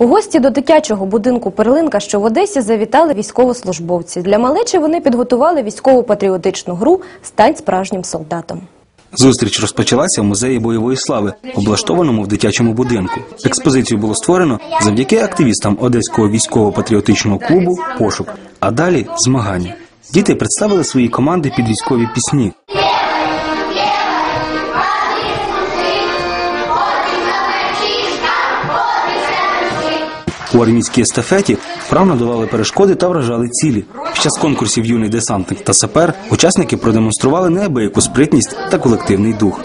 У гості до дитячого будинку Перлинка, що в Одесі, завітали військовослужбовці. Для малечі вони підготували військово-патріотичну гру Стань справжнім солдатом. Зустріч розпочалася в музеї бойової слави, облаштованому в дитячому будинку. Експозицію було створено завдяки активістам Одеського військово-патріотичного клубу Пошук. А далі змагання. Діти представили свої команди під військові пісні. У армійській естафеті вправно долали перешкоди та вражали цілі. Під час конкурсів юний десантник та сапер учасники продемонстрували неабияку спритність та колективний дух.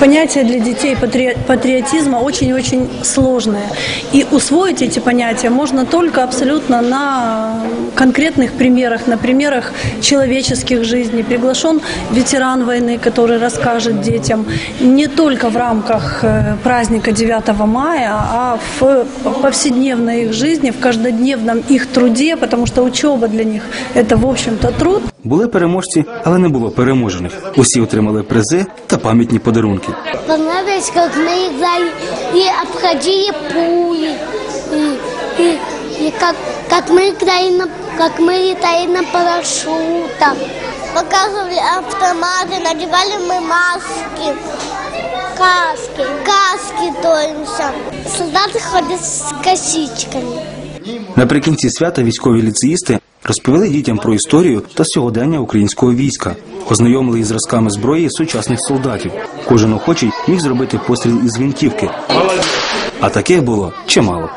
Понятие для детей патри- патриотизма очень-очень сложное. И усвоить эти понятия можно только абсолютно на конкретных примерах, на примерах человеческих жизней. Приглашен ветеран войны, который расскажет детям не только в рамках э, праздника 9 мая, а в повседневной их жизни, в каждодневном их труде, потому что учеба для них – это, в общем-то, труд. Були переможці, але не було переможених. Усі отримали призи та пам'ятні подарунки. Понравилось, как мы играли и обходили пули, и, и, и как, как мы играли на, как мы летали на парашютах. Показывали автоматы, надевали мы маски, каски, каски тоимся. Солдаты ходят с косичками. Наприкінці свята військові ліцеїсти розповіли дітям про історію та сьогодення українського війська, ознайомили із зразками зброї сучасних солдатів. Кожен охочий міг зробити постріл із гвинтівки. А таких було чимало.